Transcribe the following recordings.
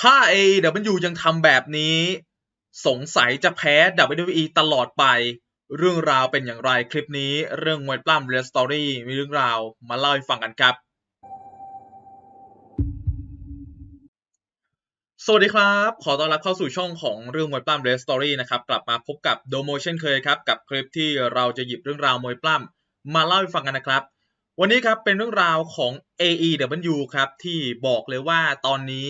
ถ้า AEW ยังทำแบบนี้ สงสัยจะแพ้ WWE ตลอดไป เรื่องราวเป็นอย่างไรคลิปนี้ เรื่องมวยปล้ำเรียสตอรี่มีเรื่องราวมาเล่าให้ฟังกันครับ สวัสดีครับ ขอต้อนรับเข้าสู่ช่องของเรื่องมวยปล้ำเรสตอรี่นะครับ กลับมาพบกับโดโมเช่นเคยครับ กับคลิปที่เราจะหยิบเรื่องราวมวยปล้ำมาเล่าให้ฟังกันนะครับวันนี้ครับเป็นเรื่องราวของ AEW ครับที่บอกเลยว่าตอนนี้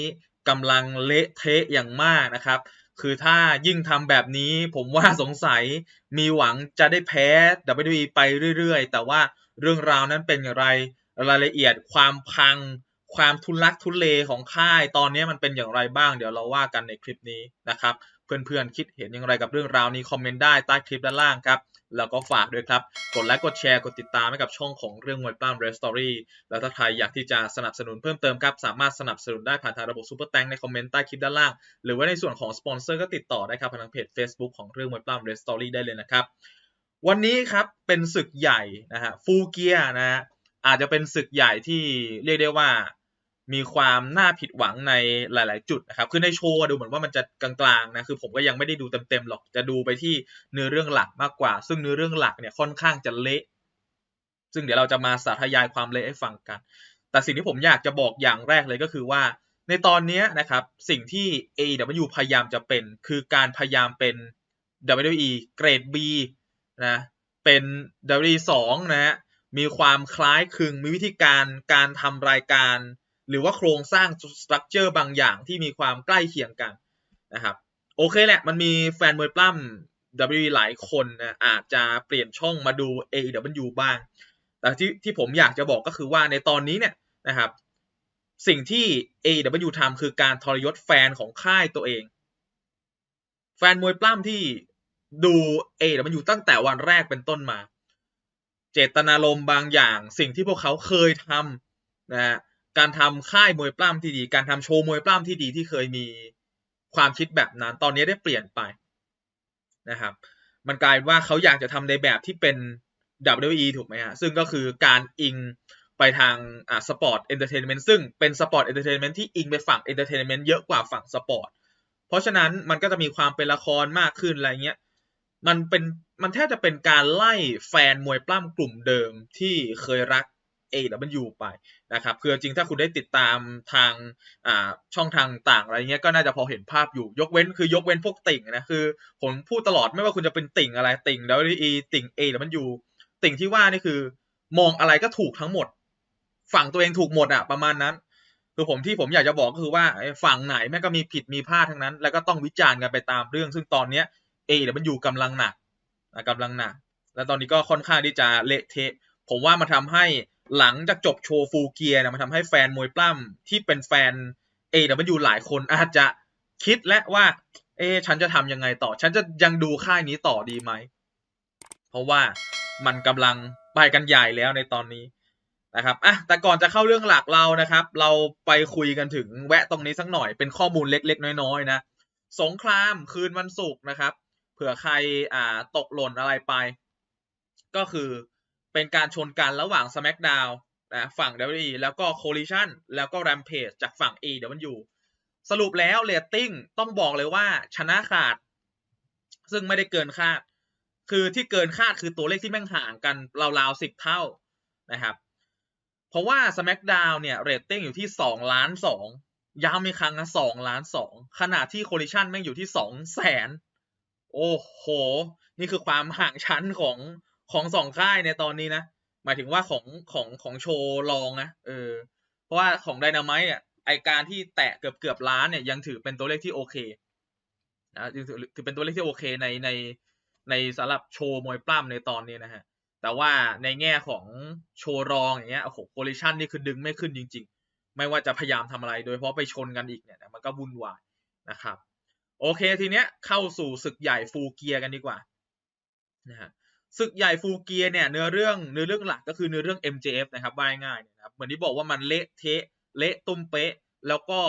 กำลังเละเทะอย่างมากนะครับ คือถ้ายิ่งทำแบบนี้ผมว่าสงสัยมีหวังจะได้แพ้ WWE ไปเรื่อยๆ แต่ว่าเรื่องราวนั้นเป็นอย่างไรรายละเอียดความพัง ความทุลักทุเลของค่าย ตอนนี้มันเป็นอย่างไรบ้างเดี๋ยวเราว่ากันในคลิปนี้นะครับ เพื่อนๆคิดเห็นอย่างไรกับเรื่องราวนี้คอมเมนต์ได้ใต้คลิปด้านล่างครับ แล้วก็ฝากด้วยครับ กดไลค์กดแชร์กดติดตามให้กับช่องของเรื่องมวยปล้ำเรสตอรี่แล้วถ้าใครอยากที่จะสนับสนุนเพิ่มเติมครับ สามารถสนับสนุนได้ผ่านทางระบบซูเปอร์แตงในคอมเมนต์ใต้คลิปด้านล่าง หรือว่าในส่วนของสปอนเซอร์ก็ติดต่อได้ครับผ่านทางเพจ Facebook ของเรื่องมวยปล้ำเรสตอรี่ได้เลยนะครับวันนี้ครับเป็นศึกใหญ่นะฮะฟูเกียนะฮะอาจจะเป็นศึกใหญ่ที่เรียกได้ว่า มีความน่าผิดหวังในหลาย ๆ จุดนะครับคือในโชว์ดูเหมือนว่ามันจะกลางๆนะคือผมก็ยังไม่ได้ดูเต็มๆหรอกจะดูไปที่เนื้อเรื่องหลักมากกว่า ซึ่งเนื้อเรื่องหลักเนี่ยค่อนข้างจะเละ ซึ่งเดี๋ยวเราจะมาสาธยายความเละให้ฟังกัน แต่สิ่งที่ผมอยากจะบอกอย่างแรกเลยก็คือว่า ในตอนนี้นะครับสิ่งที่ AEW พยายามจะเป็น คือการพยายามเป็น WWE เกรด B นะเป็น WWE 2นะฮะมีความคล้ายคลึงมีวิธีการการทำรายการ หรือว่าโครงสร้างสตรัคเจอร์บางอย่างที่มีความใกล้เคียงกันนะครับโอเคแหละ มันมีแฟนมวยปล้ำ WWE หลายคนนะอาจจะเปลี่ยนช่องมาดู AEW บ้าง แต่ที่ที่ผมอยากจะบอกก็คือว่าในตอนนี้เนี่ยนะครับ สิ่งที่ AEW ทำคือการทรยศแฟนของค่ายตัวเอง แฟนมวยปล้ำที่ดู AEW ตั้งแต่วันแรกเป็นต้นมา เจตนารมณ์บางอย่าง สิ่งที่พวกเขาเคยทำนะฮะ การทำค่ายมวยปล้ำที่ดี การทำโชว์มวยปล้ำที่ดีที่เคยมีความคิดแบบนั้น ตอนนี้ได้เปลี่ยนไปนะครับ มันกลายว่าเขาอยากจะทำในแบบที่เป็น WWE ถูกไหมฮะ ซึ่งก็คือการอิงไปทางอ่าสปอร์ตเอนเตอร์เทนเมนต์ซึ่งเป็นสปอร์ตเอนเตอร์เทนเมนต์ที่อิงไปฝั่งเอนเตอร์เทนเมนต์เยอะกว่าฝั่งสปอร์ต เพราะฉะนั้นมันก็จะมีความเป็นละครมากขึ้นอะไรเงี้ย มันเป็นมันแทบจะเป็นการไล่แฟนมวยปล้ำกลุ่มเดิมที่เคยรัก AW ไปนะครับคือจริงถ้าคุณได้ติดตามทางช่องทางต่างอะไรเงี้ยก็น่าจะพอเห็นภาพอยู่ ยกเว้นคือยกเว้นพวกติ่งนะคือผมพูดตลอดไม่ว่าคุณจะเป็นติ่งอะไรติ่ง WWE ติ่ง AW ติ่งที่ว่านี่คือ มองอะไรก็ถูกทั้งหมด ฝั่งตัวเองถูกหมดอะประมาณนั้น คือผมที่ผมอยากจะบอกก็คือว่าฝั่งไหนแม่ก็มีผิดมีพลาดทั้งนั้น แล้วก็ต้องวิจารณ์กันไปตามเรื่อง ซึ่งตอนเนี้ย AW กำลังหนักนะกำลังหนักแล้วตอนนี้ก็ค่อนข้างที่จะเละเทะ ผมว่ามันทำให้ หลังจากจบโชว์ฟูเกียร์นะมันทำให้แฟนมวยปล้ำที่เป็นแฟน AW หลายคนอาจจะคิดและว่า เอ๊ฉันจะทำยังไงต่อ ฉันจะยังดูค่ายนี้ต่อดีไหม เพราะว่ามันกำลังไปกันใหญ่แล้วในตอนนี้นะครับอะแต่ก่อนจะเข้าเรื่องหลักเรานะครับ เราไปคุยกันถึงแวะตรงนี้สักหน่อยเป็นข้อมูลเล็กๆ น้อยๆนะ สงครามคืนวันศุกร์นะครับ เผื่อใครอ่าตกหล่นอะไรไป ก็คือ เป็นการชนกันระหว่าง SmackDown นะฝั่ง WWE แล้วก็ Collision แล้วก็ Rampage จากฝั่ง AEW สรุปแล้วเรตติ้งต้องบอกเลยว่าชนะขาด ซึ่งไม่ได้เกินคาด คือที่เกินคาดคือตัวเลขที่แม่งห่างกันราวๆสิบเท่านะครับ เพราะว่า SmackDown เนี่ยเรตติ้งอยู่ที่สองล้านสองย้ำอีกครั้งนะสองล้านสองขณะที่ Collision แม่งอยู่ที่สองแสนโอ้โห นี่คือความห่างชั้นของ ของสองค่ายในตอนนี้นะ หมายถึงว่าของของของโชว์ลองนะเออ เพราะว่าของไดนาไมต์เนี่ยไอการที่แตะเกือบเกือบล้านเนี่ยยังถือเป็นตัวเลขที่โอเคนะถือถือเป็นตัวเลขที่โอเคในในในสำหรับโชว์มวยปล้ำในตอนนี้นะฮะ แต่ว่าในแง่ของโชว์รองอย่างเงี้ยโอ้โหโคลิชันนี่คือดึงไม่ขึ้นจริง ๆ ไม่ว่าจะพยายามทำอะไร โดยเฉพาะไปชนกันอีกเนี่ยมันก็วุ่นวายนะครับ โอเคทีเนี้ยเข้าสู่ศึกใหญ่ฟูเกียกันดีกว่านะฮะ ศึกใหญ่ฟูเกียเนี่ยเนื้อเรื่องเนื้อเรื่องหลักก็คือเนื้อเรื่อง MJF นะครับว่าง่ายๆนะครับเหมือนที่บอกว่ามันเละเทะเละตุ้มเป๊ะ แล้วก็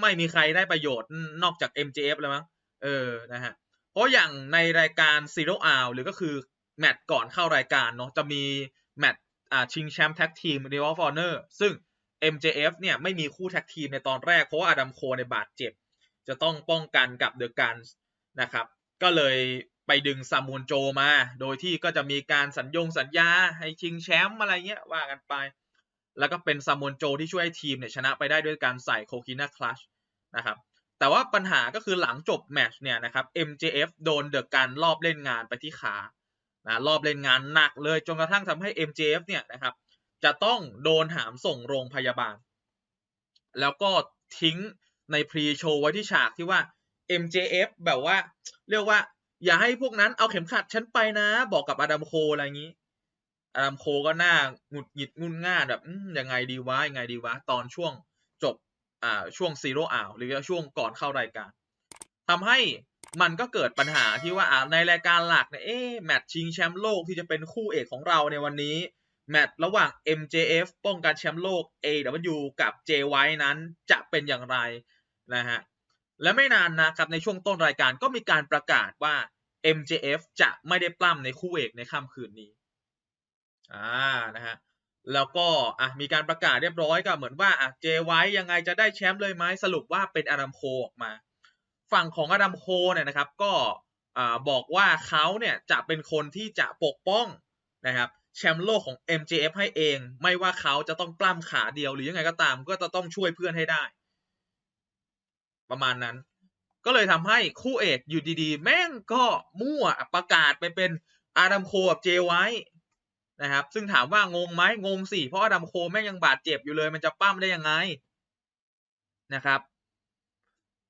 ไม่มีใครได้ประโยชน์นอกจาก MJF เลยมั้งเออนะฮะเพราะอย่างในรายการ Zero Hour หรือก็คือแมตช์ก่อนเข้ารายการเนาะจะมีแมตช์อ่าชิงแชมป์แท็กทีม r e w of Honor ซึ่ง MJF เนี่ยไม่มีคู่แท็กทีมในตอนแรกเพราะว่าอดัมโคในบาดเจ็บ จะต้องป้องกันกับเดอะกันนะครับ ก็เลย ไปดึงซามูนโจมา โดยที่ก็จะมีการสัญญงสัญญาให้ชิงแชมป์อะไรเงี้ยว่ากันไป แล้วก็เป็นซามูนโจที่ช่วยให้ทีมเนี่ยชนะไปได้ด้วยการใส่โคคินาคลัชนะครับแต่ว่าปัญหาก็คือหลังจบแมชเนี่ยนะครับ MJF โดนเดอะกันรอบเล่นงานไปที่ขานะรอบเล่นงานหนักเลยจนกระทั่งทำให้ MJF เนี่ยนะครับจะต้องโดนหามส่งโรงพยาบาล แล้วก็ทิ้งในพรีโชว์ไว้ที่ฉากที่ว่า MJF แบบว่า เรียกว่า อย่าให้พวกนั้นเอาเข็มขัดฉันไปนะ บอกกับอดัมโคอะไรอย่างนี้อดัมโคก็หน้าหงุดหงิดงุนง่านแบบยังไงดีวะยังไงดีวะ ตอนช่วงจบอ่าช่วงซีโร่อ่าวหรือว่าช่วงก่อนเข้ารายการทำให้มันก็เกิดปัญหาที่ว่าในรายการหลักเนี่ยเอ๊แมตช์ชิงแชมป์โลกที่จะเป็นคู่เอกของเราในวันนี้ แมตช์ระหว่าง MJF ป้องกันแชมป์โลก AW กับ J White นั้นจะเป็นอย่างไรนะฮะ และไม่นานนะครับในช่วงต้นรายการก็มีการประกาศว่า MJF จะไม่ได้ปล้ำในคู่เอกในค่ำคืนนี้อ่านะฮะแล้วก็อะมีการประกาศเรียบร้อยก็เหมือนว่าอะเจไว้ยังไงจะได้แชมป์เลยไหมสรุปว่าเป็นอดัมโคออกมา ฝั่งของอดัมโคเนี่ยนะครับ ก็อ่าบอกว่าเขาเนี่ยจะเป็นคนที่จะปกป้องนะครับแชมป์โลกของ MJF ให้เอง ไม่ว่าเขาจะต้องปล้ำขาเดียวหรือยังไงก็ตาม ก็จะต้องช่วยเพื่อนให้ได้ ประมาณนั้น ก็เลยทำให้คู่เอกอยู่ดีๆ แม่งก็มั่วประกาศไปเป็นอาดัมโคกับเจไว้นะครับ ซึ่งถามว่างงไหมงงสิเพราะอาดัมโคแม่งยังบาดเจ็บอยู่เลย มันจะปั้มได้ยังไงนะครับ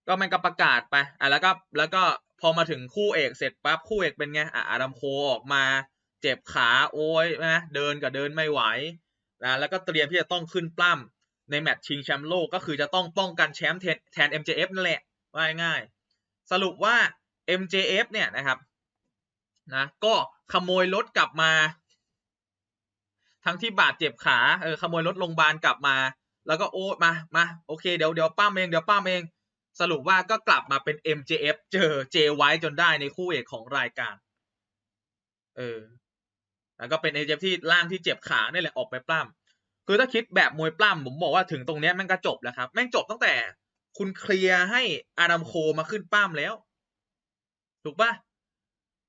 ก็มันก็ประกาศไปอะแล้วก็แล้วก็พอมาถึงคู่เอกเสร็จปั๊บคู่เอกเป็นไงอะอดัมโคออกมาเจ็บขาโอ้ยนะเดินกับเดินไม่ไหวนะแล้วก็เตรียมที่จะต้องขึ้นปล้ำ ในแมตช์ชิงแชมป์โลกก็คือจะต้องป้องกันแชมป์แทน MJF นั่นแหละว่าง่ายสรุปว่า MJF เนี่ยนะครับนะก็ขโมยรถกลับมา ทั้งที่บาดเจ็บขาเออขโมยรถโรงพยาบาลกลับมา แล้วก็โอ้มามาโอเคเดี๋ยวเดี๋ยวป้ามเองเดี๋ยวป้ามเองสรุปว่าก็กลับมาเป็น MJF เจอ J ไว้จนได้ในคู่เอกของรายการ เออแล้วก็เป็น MJF ที่ร่างที่เจ็บขาเนี่ยแหละออกไปปล้ำ คือถ้าคิดแบบมวยปล้ำผมบอกว่าถึงตรงเนี้ยแม่งก็จบแล้วครับ แม่งจบตั้งแต่คุณเคลียร์ให้อาดัมโคมาขึ้นปล้ำแล้ว ถูกปะ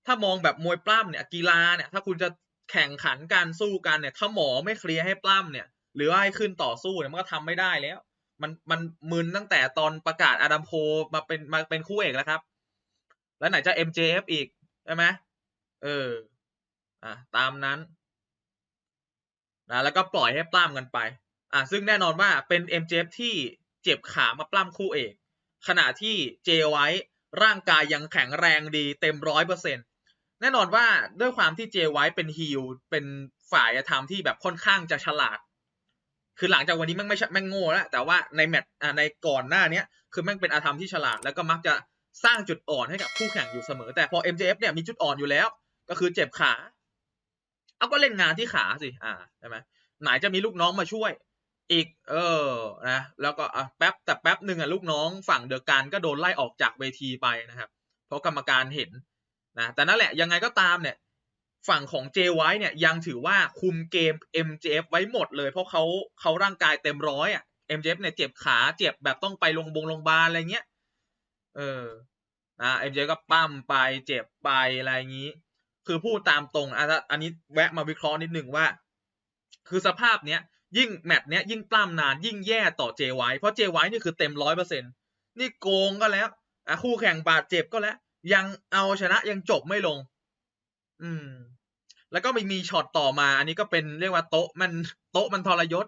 ถ้ามองแบบมวยปล้ำเนี่ยกีฬาเนี่ย ถ้าคุณจะแข่งขันการสู้กันเนี่ย ถ้าหมอไม่เคลียร์ให้ปล้ำเนี่ย หรือว่าให้ขึ้นต่อสู้เนี่ยมันก็ทำไม่ได้แล้ว มันมันมึนตั้งแต่ตอนประกาศอาดัมโคมาเป็นมาเป็นคู่เอกแล้วครับ แล้วไหนจะ MJF อีกใช่ไหมเออ อะตามนั้น นะแล้วก็ปล่อยให้ปล้ำกันไปอะซึ่งแน่นอนว่าเป็น MJF ที่เจ็บขามาปล้ำคู่เอก ขณะที่เจไว้ร่างกายยังแข็งแรงดีเต็มร้อยเปอร์เซ็นตแน่นอนว่าด้วยความที่เจไว้เป็นฮิลเป็นฝ่ายธรรมที่แบบค่อนข้างจะฉลาด คือหลังจากวันนี้แม่งไม่แม่งโง่แล้วแต่ว่าในแมตช์ในก่อนหน้าเนี้ยคือแม่งเป็นอาธรรมที่ฉลาด แล้วก็มักจะสร้างจุดอ่อนให้กับคู่แข่งอยู่เสมอ แต่พอ MJF เนี่ยมีจุดอ่อนอยู่แล้ว ก็คือเจ็บขา เอาก็เล่นงานที่ขาสิอ่าใช่ไหมไหนจะมีลูกน้องมาช่วย อีก เออนะแล้วก็อะแป๊บแต่แป๊บหนึ่งอะลูกน้องฝั่งเดอะการก็โดนไล่ออกจากเวทีไปนะครับ เพราะกรรมการเห็นนะแต่นั่นแหละยังไงก็ตามเนี่ย ฝั่งของเจไว้เนี่ยยังถือว่าคุมเกม MJF ไว้หมดเลย เพราะเขาเขาร่างกายเต็มร้อยอะ MJF เนี่ยเจ็บขาเจ็บแบบต้องไปโรงพยาบาลโรงพยาบาลอะไรเงี้ยเออนะ MJF ก็ปั้มไปเจ็บไปอะไรอย่างนี้ คือพูดตามตรงอันนี้แวะมาวิเคราะห์นิดหนึ่งว่า คือสภาพเนี้ยยิ่งแมตช์เนี้ยยิ่งปล้ำนานยิ่งแย่ต่อเจไว้เพราะเจไว้นี่คือเต็มร้อยเปอร์เซ็นต์นี่โกงก็แล้วอะคู่แข่งบาดเจ็บก็แล้ว ยังเอาชนะยังจบไม่ลง อืม แล้วก็มีมีช็อตต่อมา อันนี้ก็เป็นเรียกว่าโต๊ะมันโต๊ะมันทรยศ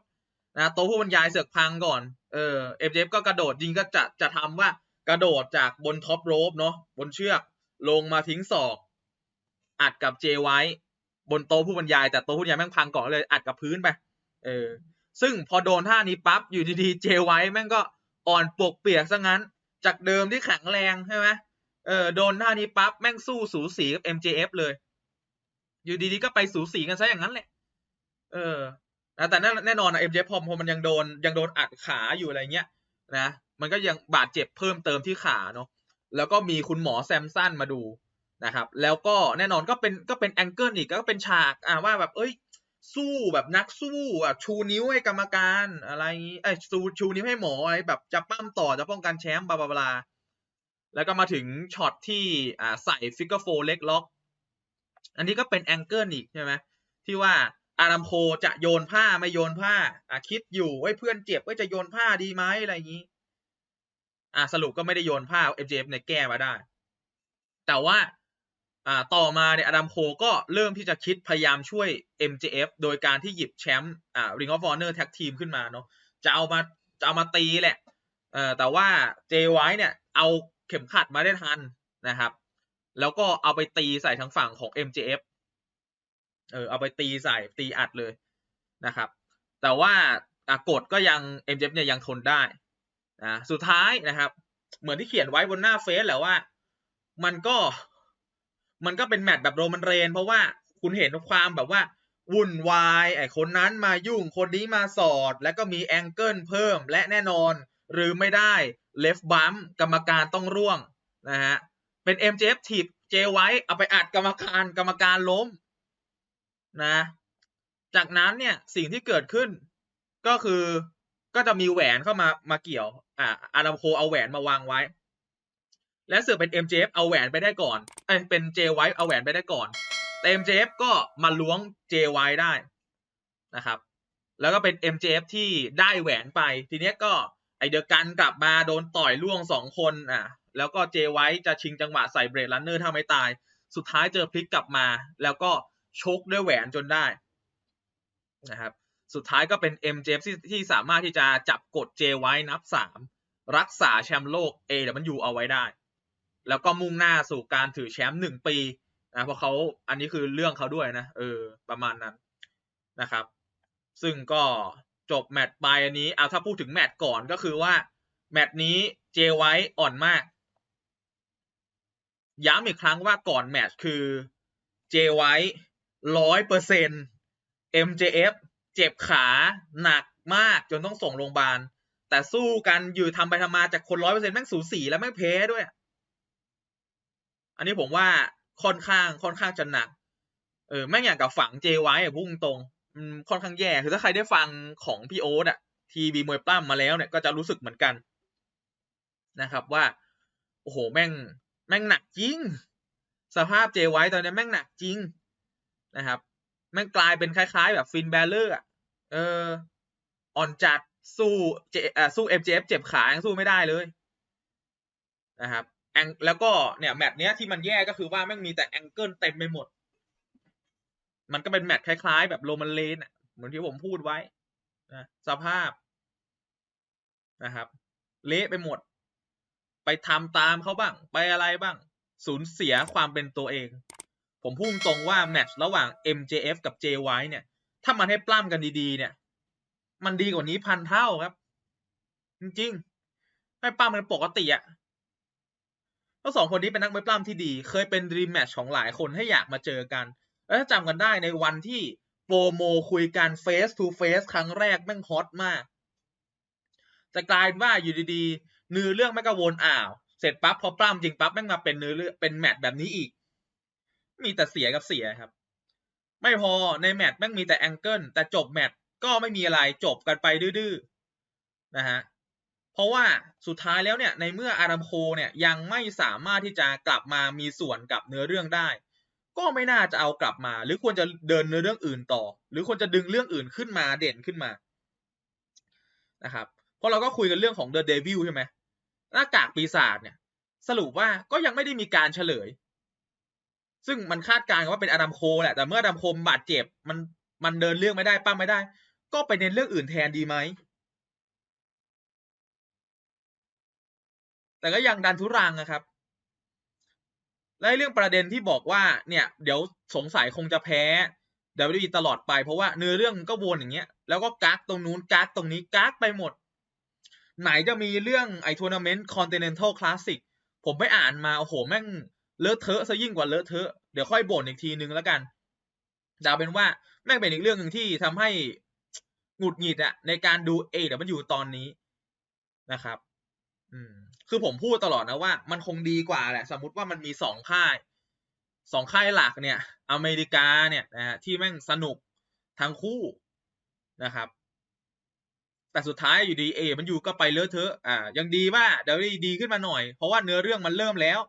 นะโต๊ะผู้บรรยายเสือกพังก่อน เออเอฟเจฟก็กระโดดยิงก็จะจะทำว่ากระโดดจากบนท็อปโรปเนาะบนเชือกลงมาทิ้งศอก อัดกับเจไว้บนโต๊ะผู้บรรยายแต่โต๊ะผู้บรรยายแม่งพังก่อนเลยอัดกับพื้นไปเออ ซึ่งพอโดนท่านี้ปั๊บอยู่ดีๆเจไว้แม่งก็อ่อนปวกเปียกซะงั้น จากเดิมที่แข็งแรงใช่ไหมเออโดนท่านี้ปั๊บแม่งสู้สูสีกับ MJF เลย อยู่ดีๆก็ไปสูสีกันซะอย่างนั้นแหละ เออแต่แน่แน่นอนนะ MJF พอพอมันยังโดนยังโดนอัดขาอยู่อะไรเงี้ยนะมันก็ยังบาดเจ็บเพิ่มเติมที่ขาเนาะแล้วก็มีคุณหมอแซมสันมาดู นะครับ แล้วก็แน่นอนก็เป็นก็เป็นแองเกิลอีกก็เป็นฉากอ่าว่าแบบเอ้ยสู้แบบนักสู้อะชูนิ้วให้กรรมการอะไรอย่างงี้ไอ้ยชูชูนิ้วให้หมออะไรแบบจะปั้มต่อจะป้องกันแชมป์บลาบลาแล้วก็มาถึงช็อตที่อ่าใส่ฟิกเกอร์โฟเล็กล็อก อันนี้ก็เป็นแองเกิลอีกใช่ไหมที่ว่าอารัมโคจะโยนผ้าไม่โยนผ้าอะคิดอยู่ว่าเพื่อนเจ็บว่าจะโยนผ้าดีไหมอะไรอย่างนี้อะสรุปก็ไม่ได้โยนผ้า MJF เนี่ยแก้มาได้ แต่ว่า อ่าต่อมาเนี่ยอดัมโคก็เริ่มที่จะคิดพยายามช่วย MJF โดยการที่หยิบแชมป์อ่า Ring of Honor Tag Team ขึ้นมาเนาะจะเอามาจะเอามาตีแหละเอ่อแต่ว่า Jay White เนี่ยเอาเข็มขัดมาได้ทันนะครับ แล้วก็เอาไปตีใส่ทางฝั่งของ MJF เออเอาไปตีใส่ตีอัดเลยนะครับ แต่ว่าอะกฎก็ยัง MJF เนี่ยยังทนได้นะสุดท้ายนะครับ เหมือนที่เขียนไว้บนหน้าเฟซแหละว่า มันก็ มันก็เป็นแมตช์แบบโรมันเรน เพราะว่าคุณเห็นความแบบว่าวุ่นวายไอ้คนนั้นมายุ่งคนนี้มาสอด แล้วก็มีแองเกิลเพิ่มและแน่นอน หรือไม่ได้เลฟบัมกรรมการต้องร่วงนะฮะเป็น MJF ถีบเจไว้เอาไปอัดกรรมการกรรมการล้มนะ จากนั้นเนี่ยสิ่งที่เกิดขึ้นก็คือก็จะมีแหวนเข้ามามาเกี่ยว อ่าอารัมโคเอาแหวนมาวางไว้ และเสือกเป็น MJF เอาแหวนไปได้ก่อน เอ้ยเป็น J ไว้เอาแหวนไปได้ก่อน แต่ MJF ก็มาล้วง J ไว้ได้นะครับ แล้วก็เป็น MJF ที่ได้แหวนไป ทีเนี้ยก็ไอเดียกันกลับมาโดนต่อยล่วงสองคนอะ แล้วก็ J ไว้จะชิงจังหวะใส่เบรดลันเนอร์ถ้าไม่ตาย สุดท้ายเจอพลิกกลับมา แล้วก็ชกด้วยแหวนจนได้นะครับสุดท้ายก็เป็น MJF ที่ที่สามารถที่จะจับกด J ไว้นับสามรักษาแชมป์โลก AW เอาไว้ได้ แล้วก็มุ่งหน้าสู่การถือแชมป์หนึ่งปีนะเพราะเขาอันนี้คือเรื่องเขาด้วยนะเออประมาณนั้นนะครับ ซึ่งก็จบแมตช์ไปอันนี้เอาถ้าพูดถึงแมตช์ก่อนก็คือว่า แมตช์นี้เจไว้อ่อนมาก ย้ำอีกครั้งว่าก่อนแมตช์คือเจไว้ร้อยเปอร์เซ็นต์ MJF เจ็บขาหนักมากจนต้องส่งโรงพยาบาล แต่สู้กันอยู่ทำไปทำมาจากคนร้อยเปอร์เซ็นต์แม่งสูสีแล้วแม่งแพ้ด้วย อันนี้ผมว่าค่อนข้างค่อนข้างจะหนัก เออแม่งอย่างกับฝังเจไว้อะพุ่งตรงค่อนข้างแย่คือถ้าใครได้ฟังของพี่โอ๊ตอะทีวีมวยปล้ำมาแล้วเนี่ยก็จะรู้สึกเหมือนกันนะครับว่า โอ้โหแม่งแม่งหนักจริง สภาพเจไว้ตอนนี้แม่งหนักจริงนะครับแม่งกลายเป็นคล้าย ๆ แบบฟินแบลเลอร์อะเอออ่อนจัดสู้เจอ่สู้ MJF เจ็บขายังสู้ไม่ได้เลยนะครับ แองแล้วก็เนี่ยแมตช์เนี้ยที่มันแย่ก็คือว่าแม่งมีแต่แองเกิลเต็มไปหมด มันก็เป็นแมตช์คล้ายๆ แบบโรมันเลนอะเหมือนที่ผมพูดไว้นะสภาพนะครับ เละไปหมด ไปทำตามเขาบ้าง ไปอะไรบ้าง สูญเสียความเป็นตัวเอง ผมพูดตรงว่าแมตช์ระหว่าง MJF กับ JY เนี่ย ถ้ามันให้ปล้ำกันดีๆ เนี่ย มันดีกว่านี้พันเท่าครับ จริงๆให้ปล้ำเป็นปกติอะ ทั้งสองคนนี้เป็นนักมวยปล้ำที่ดี เคยเป็นรีแมตช์ของหลายคนให้อยากมาเจอกัน แล้วถ้าจำกันได้ในวันที่โปรโมคุยกัน face to face ครั้งแรกแม่งฮอตมากจะกลายเป็นว่าอยู่ดีๆเนื้อเรื่องแม่งก็วนอ่าว เสร็จปั๊บพอปล้ำจริงปั๊บแม่งมาเป็นเนื้อเรื่องเป็นแมตช์แบบนี้อีก มีแต่เสียกับเสียครับ ไม่พอในแมตช์แม่งมีแต่แองเกิลแต่จบแมตช์ก็ไม่มีอะไรจบกันไปดื้อๆนะฮะ เพราะว่าสุดท้ายแล้วเนี่ยในเมื่ออารัมโคเนี่ยยังไม่สามารถที่จะกลับมามีส่วนกับเนื้อเรื่องได้ ก็ไม่น่าจะเอากลับมา หรือควรจะเดินเนื้อเรื่องอื่นต่อ หรือควรจะดึงเรื่องอื่นขึ้นมาเด่นขึ้นมานะครับเพราะเราก็คุยกันเรื่องของ The Devil ใช่ไหมหน้ากากปีศาจเนี่ย สรุปว่าก็ยังไม่ได้มีการเฉลย ซึ่งมันคาดการณ์ว่าเป็นอาดัมโคแหละแต่เมื่ออาดัมโคบาดเจ็บมันมันเดินเรื่องไม่ได้ปั้มไม่ได้ ก็ไปเน้นเรื่องอื่นแทนดีไหม แต่ก็ยังดันทุรังนะครับ และเรื่องประเด็นที่บอกว่าเนี่ยเดี๋ยวสงสัยคงจะแพ้ WWE ตลอดไปเพราะว่าเนื้อเรื่องก็วนอย่างเงี้ย แล้วก็กักตรงนู้นกักตรงนี้กักไปหมด ไหนจะมีเรื่องไอทัวร์นาเมนต์คอนติเนนทัลคลาสสิกผมไปอ่านมา โอ้โห แม่งเลอะเทอะซะยิ่งกว่าเลอะเทอะ เดี๋ยวค่อยบ่นอีกทีนึงแล้วกันดาวเป็นว่าแม่งเป็นอีกเรื่องหนึ่งที่ทำให้หงุดหงิดอะในการดูเอเดี๋ยวมันอยู่ตอนนี้นะครับ อืม คือผมพูดตลอดนะว่า มันคงดีกว่าแหละ สมมติว่ามันมีสองค่ายสองค่ายหลักเนี่ย อเมริกาเนี่ยนะฮะที่แม่งสนุกทั้งคู่นะครับ แต่สุดท้ายอยู่ดีเอมันอยู่ก็ไปเลอะเทอะอ่ายังดีว่าเดี๋ยวดีดีขึ้นมาหน่อย เพราะว่าเนื้อเรื่องมันเริ่มแล้ว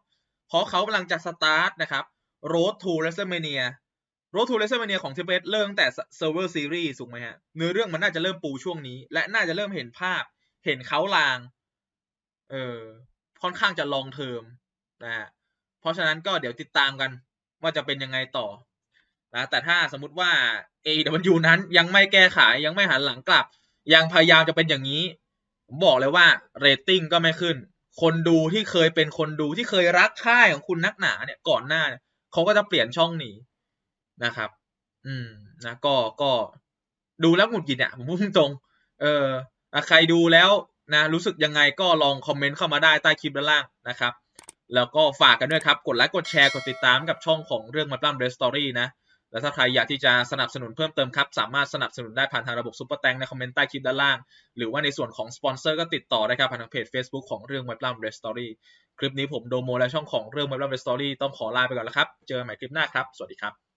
เพราะเขากำลังจะสตาร์ทนะครับ Road to WrestleMania Road to WrestleMania ของ t ิเบเริ่มตั้งแต่ Server Series ถูกไหมฮะเนื้อเรื่องมันน่าจะเริ่มปูช่วงนี้ และน่าจะเริ่มเห็นภาพเห็นเขาลาง เออ ค่อนข้างจะลองเทอมนะฮะเพราะฉะนั้นก็เดี๋ยวติดตามกันว่าจะเป็นยังไงต่อนะแต่ถ้าสมมติว่า AW นั้นยังไม่แก้ไขยังไม่หันหลังกลับ ยังพยายามจะเป็นอย่างนี้ ผมบอกเลยว่าเรตติ้งก็ไม่ขึ้น คนดูที่เคยเป็นคนดูที่เคยรักค่ายของคุณนักหนาเนี่ยก่อนหน้าเเขาก็จะเปลี่ยนช่องหนีนะครับ อืมนะก็ก็ดูแล้วหงุดหงิดอะผมพูดตรง เออใครดูแล้ว นะรู้สึกยังไงก็ลองคอมเมนต์เข้ามาได้ใต้คลิปด้านล่างนะครับ แล้วก็ฝากกันด้วยครับ กดไลค์กดแชร์กดติดตามกับช่องของเรื่องมาปล้ำเรสตอรี่นะแล้วถ้าใครอยากที่จะสนับสนุนเพิ่มเติมครับ สามารถสนับสนุนได้ผ่านทางระบบซุปเปอร์แตงในคอมเมนต์ใต้คลิปด้านล่าง หรือว่าในส่วนของสปอนเซอร์ก็ติดต่อได้ครับผ่านทางเพจ Facebook ของเรื่องมาปล้ำเรสตอรี่คลิปนี้ผมโดโมและช่องของเรื่องมาปล้ำเรสตอรี่ต้องขอลาไปก่อนแล้วครับเจอกันใหม่คลิปหน้าครับสวัสดีครับ